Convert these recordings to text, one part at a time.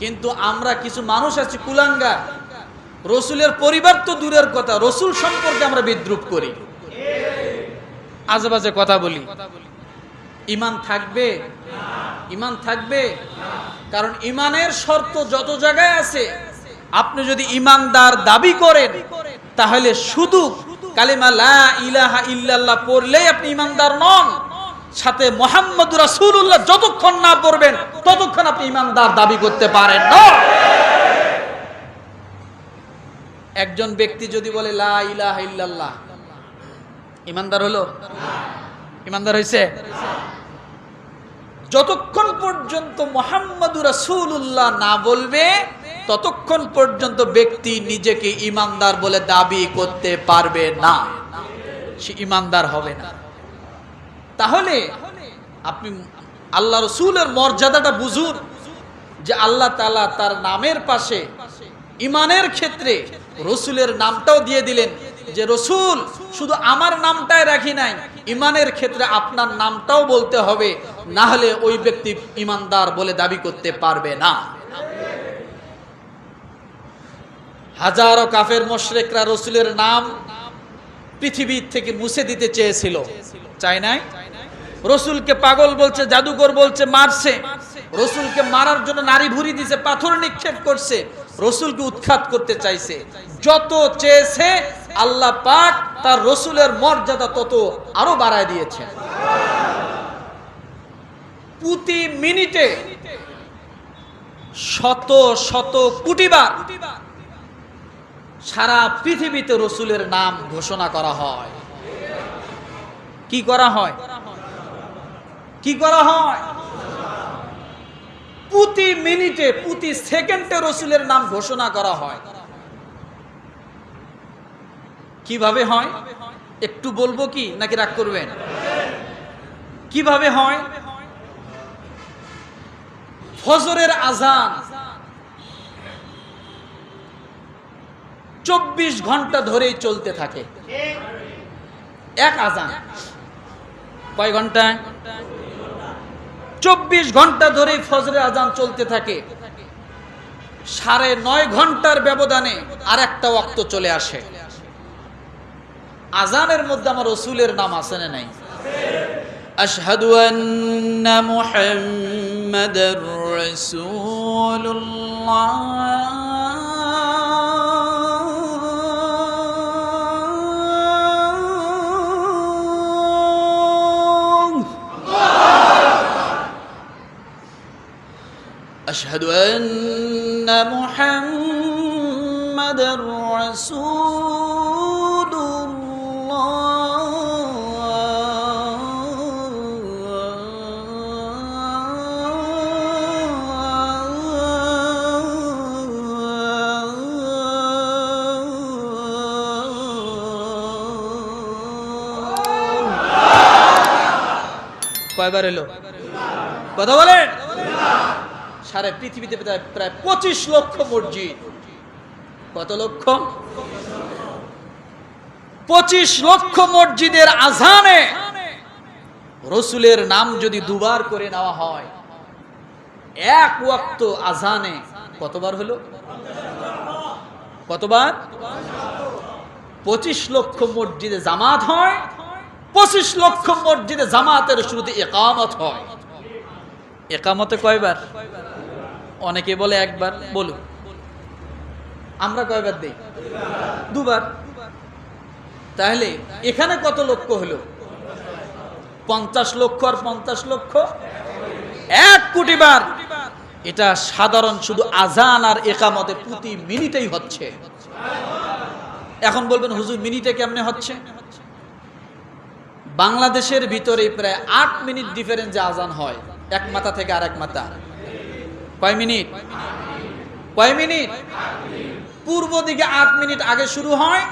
কিন্তু আমরা কিছু মানুষ আছি কুলাঙ্গা রসুলের পরিবার তো দূরের কথা, রসুল সম্পর্কে আমরা বিদ্রুপ করি। আজেবাজে কথা বলি। ইমান থাকবে? ইমান থাকবে? কারণ ইমানের শর্ত যত জায়গায় আছে, আপনি যদি ইমানদার দাবি করেন, তাহলে শুধু কালিমা লা ইলাহা ইল্লাল্লাহ পড়লেই আপনি ইমানদার নন। সাথে মোহাম্মদ রাসূলুল্লাহ যতক্ষণ না পড়বেন, ততক্ষণ আপনি ইমানদার দাবি করতে পারেন। না। একজন ব্যক্তি যদি বলে ইমানদার হলো? ইমানদার হয়েছে? যতক্ষণ পর্যন্ত মোহাম্মদুর রাসূলুল্লাহ না বলবে, ততক্ষণ পর্যন্ত ব্যক্তি নিজেকে ইমানদার বলে দাবি করতে পারবে না। সে ইমানদার হবে না। তাহলে আপনি আল্লাহ রসুলের মর্যাদাটা বুঝুন যে আল্লাহ তালা তার নামের পাশে ইমানের ক্ষেত্রে রসুলের নামটাও দিয়ে দিলেন যে রসুল, শুধু আমার নামটাই রাখি নাই ইমানের ক্ষেত্রে আপনার নামটাও বলতে হবে, না হলে ওই ব্যক্তি ইমানদার বলে দাবি করতে পারবে না। হাজারো কাফের মোশরেকরা রসুলের নাম পৃথিবীর থেকে মুছে দিতে চেয়েছিল। চাই নাই? রসুলকে পাগল বলছে, জাদুকর বলছে, মারছে। রসুলকে মারার জন্য নারী ভুরি দিছে, পাথর নিক্ষেপ করছে। রসুলকে উৎখাত করতে চাইছে। যত চেয়েছে, আল্লাহ পাক তার রসুলের মর্যাদা তত আরও বাড়ায় দিয়েছে প্রতি মিনিটে শত শত কোটিবার সারা পৃথিবীতে রসুলের নাম ঘোষণা করা হয়। কি করা হয়? করা হয়? প্রতি মিনিটে, প্রতি সেকেন্ডে রসুলের নাম ঘোষণা করা হয়। কীভাবে হয়? একটু বলব কি? নাকি রাগ করবেন? কীভাবে হয়? ফজরের আজান চব্বিশ ঘণ্টা ধরেই চলতে থাকে। এক আজান। কয় ঘণ্টা চব্বিশ ঘণ্টা ধরে ফজরে আজান চলতে থাকে। সাড়ে নয় ঘণ্টার ব্যবধানে আর একটা অক্ত চলে আসে। আজানের মধ্যে আমার রসুলের নাম আছে না নাই? আশহাদু আন্না মুহাম্মাদার أشهد أن محمد رسول الله কয়বার এলো কথা বলেন সারা পৃথিবীতে প্রায় পঁচিশ লক্ষ মসজিদ। কত লক্ষ? পঁচিশ লক্ষ মসজিদের আজানে রসুলের নাম যদি দুবার করে নেওয়া হয়, এক ওয়াক্ত আজানে কতবার হলো? কতবার? পঁচিশ লক্ষ মসজিদে জামাত হয়, পঁচিশ লক্ষ মসজিদে জামাতের শুরুতে একামত হয়। একামতে কয়বার? অনেকে বলে একবার, বলুন। আমরা কয়বার দেই? দুবার। তাহলে এখানে কত লক্ষ হলো? পঞ্চাশ লক্ষ আর পঞ্চাশ লক্ষ? এক কোটি বার। এটা সাধারণ শুধু আজান আর একামতে প্রতি মিনিটেই হচ্ছে। এখন বলবেন, হুজুর, মিনিটে কেমনে হচ্ছে? বাংলাদেশের ভিতরে প্রায় আট মিনিট ডিফারেন্সে আজান হয়। এক মাথা থেকে আর এক মাথা। কয় মিনিট? কয় মিনিট? পূর্ব দিকে আট মিনিট আগে শুরু হয়,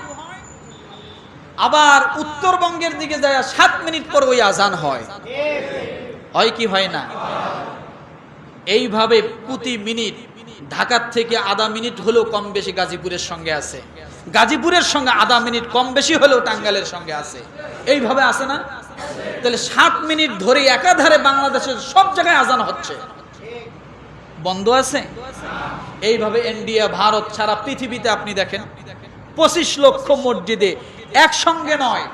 আবার উত্তরবঙ্গের দিকে যায় সাত মিনিট পর ওই আজান হয়। হয় কি হয় না? এইভাবে প্রতি মিনিট ঢাকার থেকে আধা মিনিট হলেও কম বেশি গাজীপুরের সঙ্গে আছে। গাজীপুরের সঙ্গে আধা মিনিট কম বেশি হলেও টাঙ্গালের সঙ্গে আছে। এইভাবে আছে না? তাহলে সাত মিনিট ধরে একাধারে বাংলাদেশের সব জায়গায় আজান হচ্ছে। বন্ধ আছে? এইভাবে ইন্ডিয়া, ভারত সারা পৃথিবীতে আপনি দেখেন, পঁচিশ লক্ষ মসজিদে একসঙ্গে নয়।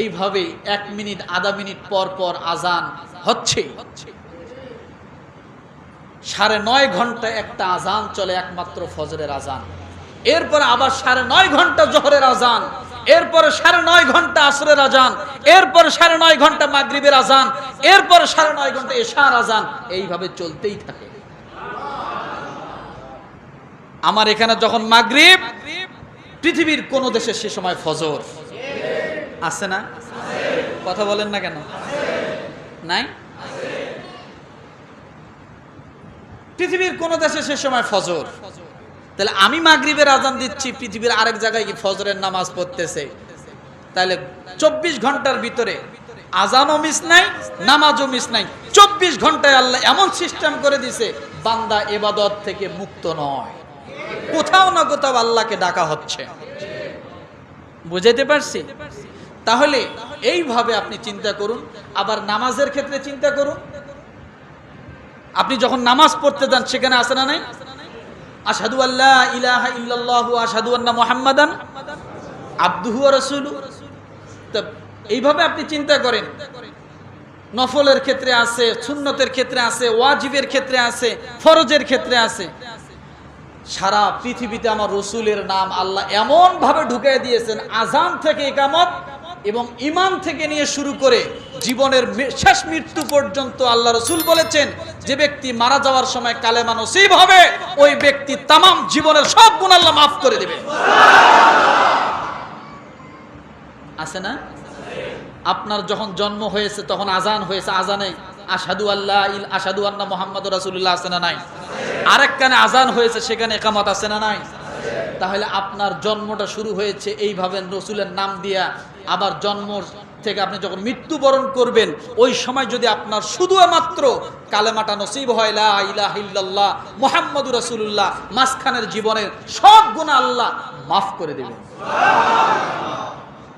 এইভাবেই এক মিনিট, আধা মিনিট পর পর আজান হচ্ছে। সাড়ে নয় ঘণ্টা একটা আজান চলে একমাত্র ফজরের আজান। এরপর আবার সাড়ে নয় ঘণ্টা জোহরের আজান। এরপরে সাড়ে নয় ঘণ্টা আসরের আজান, এরপরে সাড়ে নয় ঘণ্টা মাগরিবের আজান, এরপরে সাড়ে নয় ঘণ্টা এশার আজান, এইভাবে চলতেই থাকে। আমার এখানে যখন মাগরিব, পৃথিবীর কোন দেশে সে সময় ফজর। আছে না? কথা বলেন না কেন? নাই? পৃথিবীর কোন দেশে সে সময় ফজর। তাহলে আমি মাগরিবের আজান দিচ্ছি, পৃথিবীর আরেক জায়গায় কি ফজরের নামাজ পড়তেছে? তাহলে চব্বিশ ঘণ্টার ভিতরে আজানও মিস নাই, নামাজও মিস নাই। চব্বিশ ঘন্টায় আল্লাহ এমন সিস্টেম করে দিছে, বান্দা এবাদত থেকে মুক্ত নয়। কোথাও না কোথাও আল্লাহকে ডাকা হচ্ছে। বুঝাইতে পারছি? তাহলে এইভাবে আপনি চিন্তা করুন, আবার নামাজের ক্ষেত্রে চিন্তা করুন। আপনি যখন নামাজ পড়তে যান, সেখানে আসে না নাই? আসাদু আল্লাহ ইলাহা ইল্লাল্লাহু আসাদু আন্না মুহাম্মাদান আব্দুহু রাসূলু তা এইভাবে আপনি চিন্তা করেন। নফলের ক্ষেত্রে আছে, সুন্নতের ক্ষেত্রে আছে, ওয়াজিবের ক্ষেত্রে আছে, ফরজের ক্ষেত্রে আছে। সারা পৃথিবীতে আমার রসুলের নাম আল্লাহ এমন ভাবে ঢুকিয়ে দিয়েছেন আজান থেকে একামত এবং ইমান থেকে নিয়ে শুরু করে জীবনের শেষ মৃত্যু পর্যন্ত আল্লাহ রসুল বলেছেন, যে ব্যক্তি মারা যাওয়ার সময় কালেমা নসিব হবে, ওই ব্যক্তি তামাম জীবনের সব গুণ আল্লাহ মাফ করে দেবে। আছে না? আপনার যখন জন্ম হয়েছে, তখন আজান হয়েছে, আজানে আসাদু আল্লাহ ইল আসাদু আল্লাহ মোহাম্মদ রাসুল্লাহ আছে না নাই? আরেক কানে আজান হয়েছে, সেখানে একামত আছে না নাই? তাহলে আপনার জন্মটা শুরু হয়েছে এইভাবে রসুলের নাম দিয়া আবার জন্ম থেকে আপনি যখন মৃত্যুবরণ করবেন, ওই সময় যদি আপনার শুধু মাত্র কালেমাটা নসিব হয় মুহাম্মাদুর রাসূলুল্লাহ মাঝখানের জীবনের সব গুনাহ আল্লাহ মাফ করে দেবেন।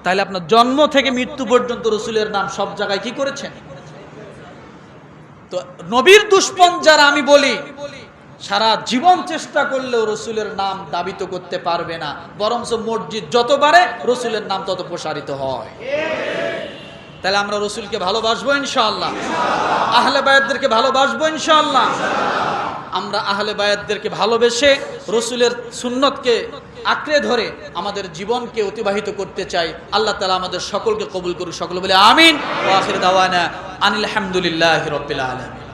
তাহলে আপনার জন্ম থেকে মৃত্যু পর্যন্ত রসুলের নাম সব জায়গায় কি করেছেন? তো নবীর দুষ্পন যারা, আমি বলি সারা জীবন চেষ্টা করলেও রসুলের নাম দাবিত করতে পারবে না। বরঞ্চ মসজিদ যত বাড়ে, রসুলের নাম তত প্রসারিত হয়। তাহলে আমরা রসুলকে ভালোবাসবো ইনশাআল্লাহ। আহলে বায়াতদেরকে ভালোবাসবো ইনশাআল্লাহ। আমরা আহলে বায়াতদেরকে ভালোবেসে রসুলের সুন্নতকে আঁকড়ে ধরে আমাদের জীবনকে অতিবাহিত করতে চাই। আল্লাহ তালা আমাদের সকলকে কবুল করুক, সকল বলে আমিন। আনিল হামদুলিল্লাহ রবিল আলমী